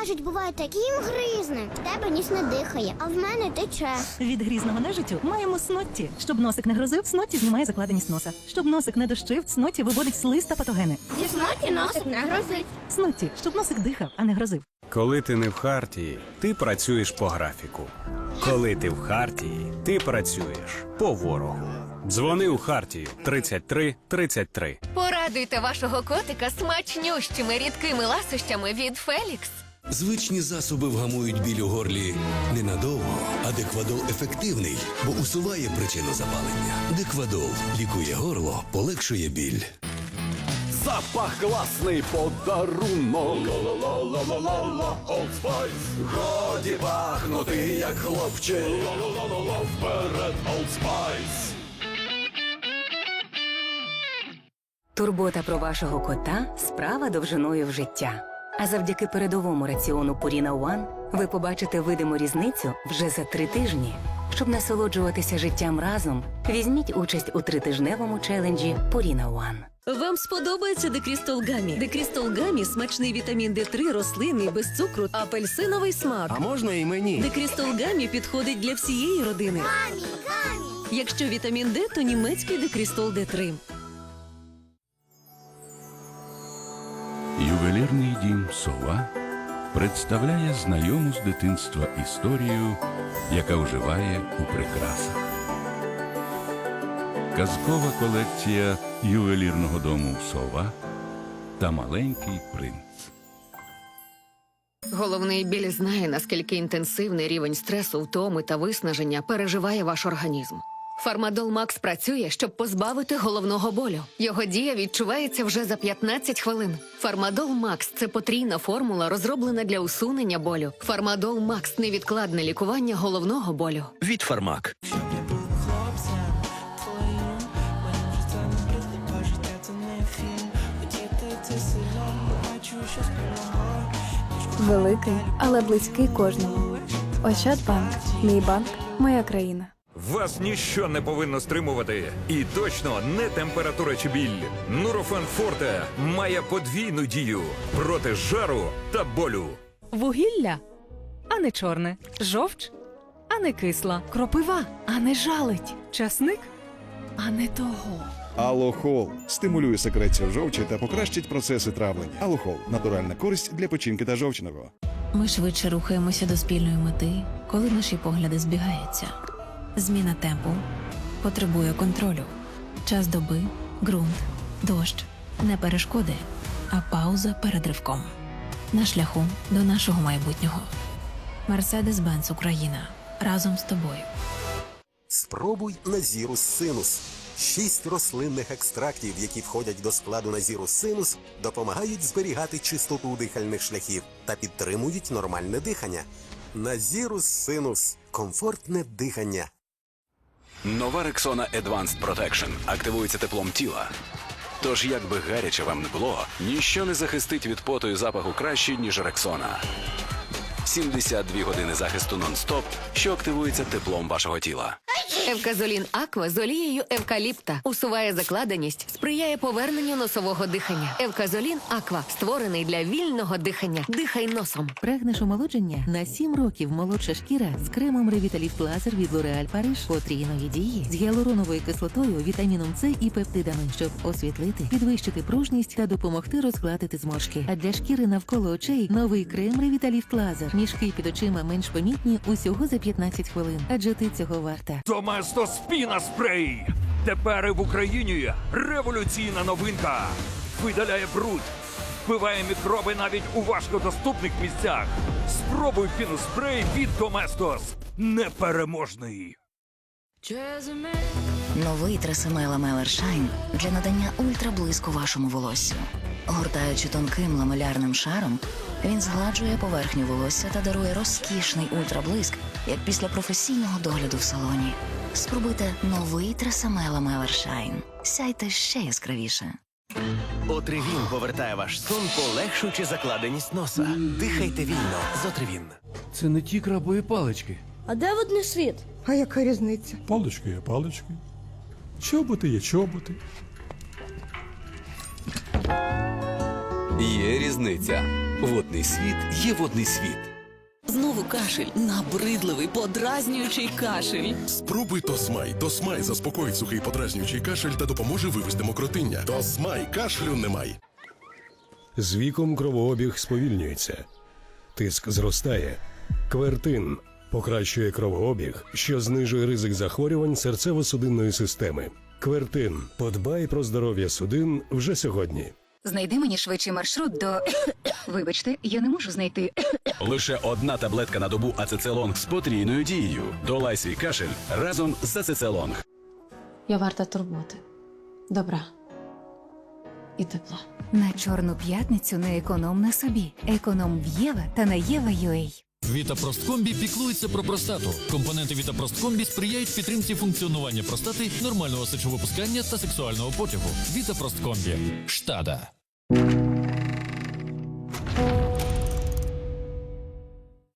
нежить буває таким гризним. В тебе ніс не дихає, а в мене тече. Від грізного нежиттю маємо снотті. Щоб носик не грозив, снотті знімає закладеність носа. Щоб носик не дощив, снотті виводить слиз та патогени. Зі сноті носик не грозить. Снотті, щоб носик дихав, а не грозив. Коли ти не в хартії, ти працюєш по графіку. Коли ти в хартії, ти працюєш по ворогу. Дзвони у хартію 33 33. Порадуйте вашого котика смачнющими рідкими ласощами від Фелікс. Звичні засоби вгамують біль у горлі ненадовго, а деквадол ефективний, бо усуває причину запалення. Деквадол лікує горло, полегшує біль. Запах класний подарунок. Ла-ла-ла-ла-ла-ла-ла, Годі пахнути, як хлопчик. Ла-ла-ла-ла-ла, Вперед, Old Spice. Турбота про вашого кота справа довжиною в життя. А завдяки передовому раціону Purina One ви побачите видиму різницю вже за три тижні. Щоб насолоджуватися життям разом, візьміть участь у тритижневому челенджі Purina One. Вам сподобається Декрістол Гамі? Декрістол Гамі – смачний вітамін Д3 рослинний, без цукру, апельсиновий смак. А можна і мені? Декрістол Гамі підходить для всієї родини. Гамі, гамі. Якщо вітамін Д, то німецький Декрістол Д3. Ювелірний дім Сова представляє знайому з дитинства історію, яка оживає у прикрасах. Казкова колекція ювелірного дому Сова та маленький принц. Головний біль знає, наскільки інтенсивний рівень стресу, втоми та виснаження переживає ваш організм. Фармадол Макс працює, щоб позбавити головного болю. Його дія відчувається вже за 15 хвилин. Фармадол Макс це потрійна формула, розроблена для усунення болю. Фармадол Макс невідкладне лікування головного болю. Від Фармак. Великий, але близький кожному. Ощадбанк. Мій банк, моя країна. Вас ніщо не повинно стримувати. І точно не температура чи біль. Нурофен Форте має подвійну дію проти жару та болю. Вугілля, а не чорне. Жовч, а не кисла. Кропива, а не жалить. Часник, а не того. Алохол стимулює секрецію жовчі та покращить процеси травлення. Алохол натуральна користь для печінки та жовчного. Ми швидше рухаємося до спільної мети, коли наші погляди збігаються. Зміна темпу потребує контролю. Час доби, ґрунт, дощ не перешкоди, а пауза перед ривком. На шляху до нашого майбутнього. Мерседес-Бенц Україна разом з тобою. Спробуй Назірус Синус. Шість рослинних екстрактів, які входять до складу Назірус Синус, допомагають зберігати чистоту дихальних шляхів та підтримують нормальне дихання. Назірус Синус комфортне дихання. Нова Рексона Advanced Protection активується теплом тіла. Тож, як би гаряче вам не було, ніщо не захистить від поту і запаху краще, ніж Рексона. 72 години захисту нон-стоп, що активується теплом вашого тіла. Евказолін Аква з олією евкаліпта усуває закладеність, сприяє поверненню носового дихання. Евказолін Аква створений для вільного дихання. Дихай носом. Прагнеш омолодження на 7 років молодша шкіра з кремом Ревіталіфт Лазер від L'Oréal Paris потрійної дії з гіалуроновою кислотою, вітаміном С і пептидами, щоб освітлити, підвищити пружність та допомогти розгладити зморшки. А для шкіри навколо очей новий крем Ревіталіфт Лазер. Мішки під очима менш помітні усього за 15 хвилин. Адже ти цього варта. Доместо Спіна Спрей. Тепер і в Україні революційна новинка. Видаляє бруд, вбиває мікроби навіть у важкодоступних місцях. Спробуй піноспрей від Доместос. Непереможний. Новий Тресемела Мелер Шайн для надання ультраблиску вашому волоссю. Гортаючи тонким ламелярним шаром, він згладжує поверхню волосся та дарує розкішний ультраблиск, як після професійного догляду в салоні. Спробуйте новий Тресемела Мелер Шайн. Сяйте ще яскравіше. Отривін повертає ваш сон, полегшуючи закладеність носа. Дихайте вільно з Отривін. Це не ті крабові палички. А де водний світ? А яка різниця? Палички є палички. Чоботи є чоботи. Є різниця. Водний світ є водний світ. Знову кашель, набридливий, подразнюючий кашель. Спробуй Тосмай. Тосмай заспокоїть сухий подразнюючий кашель та допоможе вивести мокротиння. Тосмай кашлю немає. З віком кровообіг сповільнюється, тиск зростає. Квертин покращує кровообіг, що знижує ризик захворювань серцево-судинної системи. Квертин подбай про здоров'я судин вже сьогодні. Знайди мені швидший маршрут до. Вибачте, я не можу знайти. Лише одна таблетка на добу ацецелонг з потрійною дією. Долай свій кашель разом з ацецелонг. Я варта турботи. Добра. І тепла. На чорну п'ятницю не економ на собі. Економ в Єва та на Єва.ua. Вітапросткомбі піклується про простату. Компоненти Вітапросткомбі сприяють підтримці функціонування простати, нормального сечовипускання та сексуального потягу. Вітапросткомбі. Штада.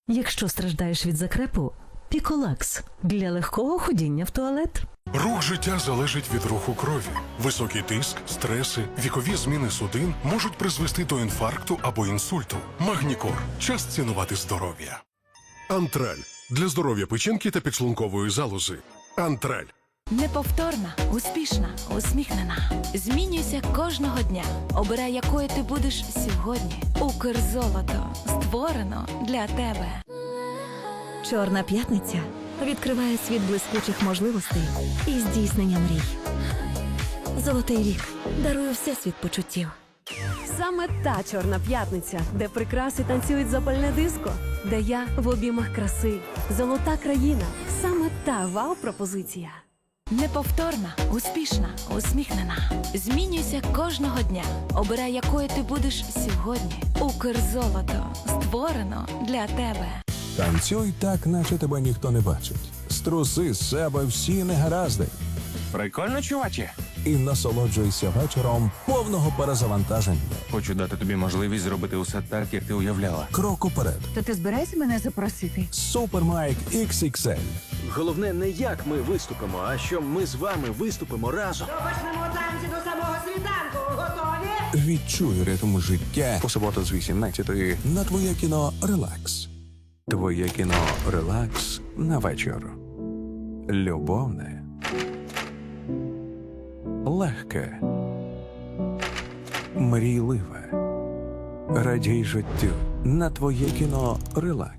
Якщо страждаєш від закрепу, піколакс для легкого ходіння в туалет. Рух життя залежить від руху крові. Високий тиск, стреси, вікові зміни судин можуть призвести до інфаркту або інсульту. Магнікор. Час цінувати здоров'я. Антраль для здоров'я печінки та підшлункової залози. Антраль. Неповторна, успішна, усміхнена. Змінюйся кожного дня. Обирай, якою ти будеш сьогодні. Укрзолото створено для тебе. Чорна п'ятниця відкриває світ блискучих можливостей і здійснення мрій. Золотий рік дарує всесвіт почуттів. Саме та чорна п'ятниця, де прикраси танцюють запальне диско, де я в обіймах краси, золота країна. Саме та вау-пропозиція. Неповторна, успішна, усміхнена. Змінюйся кожного дня. Обирай, якою ти будеш сьогодні. Укрзолото створено для тебе. Танцюй так, наче тебе ніхто не бачить. Струси з себе всі негаразди. Прикольно, чуваче. І насолоджуйся вечором повного перезавантаження. Хочу дати тобі можливість зробити усе так, як ти уявляла. Крок уперед. То ти збираєшся мене запросити? Супермайк XXL. Головне не як ми виступимо, а що ми з вами виступимо разом. Почнемо танці до самого світанку. Готові? Відчуй ритм життя. У суботу з 18 на твоє кіно Релакс. Твоє кіно Релакс на вечір. Любовне. Легке. Мрійливе. Радій життю на твоє кіно Релакс.